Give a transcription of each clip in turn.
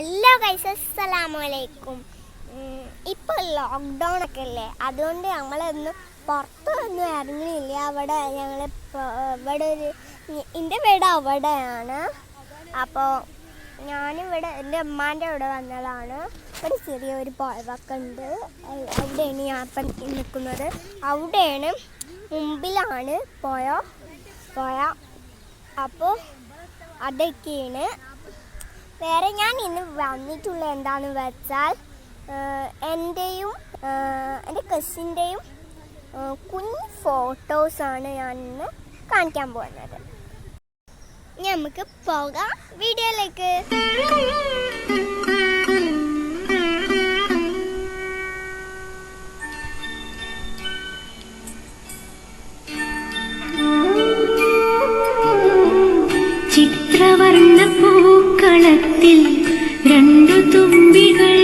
Hello guys അസ്സലാമലൈക്കും ഇപ്പോൾ lockdown ഒക്കെ അല്ലേ? അതുകൊണ്ട് ഞങ്ങളൊന്നും പുറത്തൊന്നും ഇറങ്ങുന്നില്ല. അവിടെ ഞങ്ങൾ ഇവിടെ ഒരു എന്റെ വീട് അവിടെയാണ്. അപ്പോൾ ഞാനിവിടെ എന്റെ ഉമ്മാന്റെ അവിടെ വന്നതാണ്. ഒരു ചെറിയൊരു പുഴവൊക്കെ ഉണ്ട്. അവിടെയാണ് ഞാൻ ഇപ്പം നിൽക്കുന്നത്. അവിടെയാണ് മുമ്പിലാണ് പുഴ പോയ അപ്പോൾ അതൊക്കെയാണ് വേറെ ഞാൻ ഇന്ന് വന്നിട്ടുള്ള എന്താണെന്ന് വെച്ചാൽ എന്റെയും എന്റെ കസിന്റെയും കുഞ്ഞ് ഫോട്ടോസാണ് ഞാൻ ഇന്ന് കാണിക്കാൻ പോകുന്നത്. നമുക്ക് പോകാം വീഡിയോയിലേക്ക്. ചിത്രവർണ പൂക്കളത്തിൽ രണ്ടു തുമ്പികൾ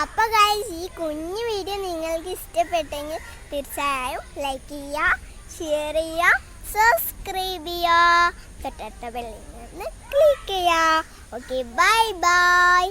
അപ്പോൾ ഗൈസ് ഈ കുഞ്ഞു വീഡിയോ നിങ്ങൾക്ക് ഇഷ്ടപ്പെട്ടെങ്കിൽ തീർച്ചയായും ലൈക്ക് ചെയ്യുക ഷെയർ ചെയ്യുക സബ്സ്ക്രൈബ് ചെയ്യുക. തൊട്ടടുത്ത ബെല്ലിൽ ക്ലിക്ക് ചെയ്യുക. Okay bye bye